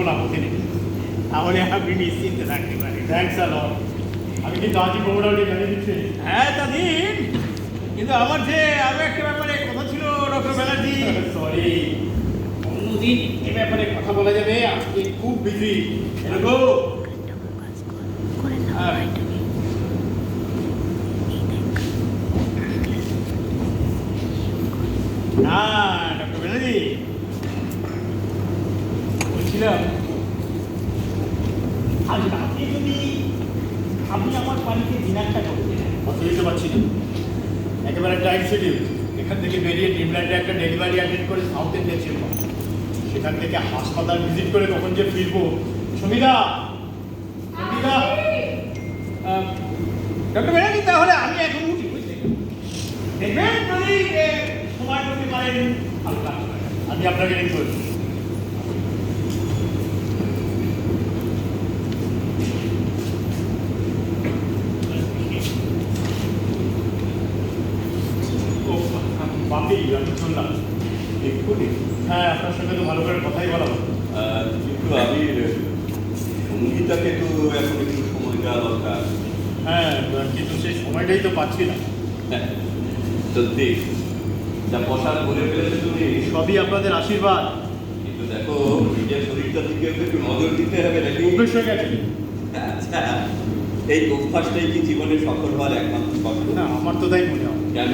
কোনো আপত্তি নেই। তাহলে আপনি নিশ্চিন্তে থাকতে পারেন থ্যাংকস আ লট আমি কিন্তু আজই খবরটা জানিয়ে দিচ্ছি। হ্যাঁ তা দিন কিন্তু আমার যে আরও একটা ব্যাপারে কথা ছিল ডক্টর ব্যানার্জি। সরি অন্যদিন এ ব্যাপারে কথা বলা যাবে। আজকে খুব বিজি এরকম। না ডক্টর ব্যানার্জি। বলছিলাম আজ রাতে যদি আপনি আমার বাড়িতে ডিনারটা করে দেন অত দিতে পারছি না। একেবারে টাইম শিডিউল এখান থেকে বেরিয়ে ড্রিমল্যান্ডে একটা ডেলিভারি অ্যাটেন্ড করে সাউথ ইন্ডিয়া ছিল সেখান থেকে হাসপাতাল ভিজিট করে কখন যে ফিরবো। সমিতা! সমিতা! ডক্টর ব্যানার্জি তাহলে? আমি এখন উঠি বুঝলেন দেখবেন যদি সময় করতে পারেন। আমি আপনাকে রেখে বাপি আমি শুনলাম। এক্ষুনি হ্যাঁ আপনার সঙ্গে তো ভালো করে কথাই বলা। কিন্তু আমি সঙ্গীতাকে তো এখন একটু সময় দেওয়া দরকার। হ্যাঁ কিন্তু সেই সময়টাই তো পাচ্ছি না। হ্যাঁ, তো যা বসার করে ফেলেছে তুমি সবই আপনাদের আশীর্বাদ। কিন্তু দেখো নিজের শরীরটা দিকে একটু নজর দিতে হবে নাকি? অভ্যেস হয়ে গেছে। আচ্ছা এই অভ্যাসটাই কি জীবনে সফল হওয়ার একমাত্র না আমার তো তাই মনে হয়। কেন?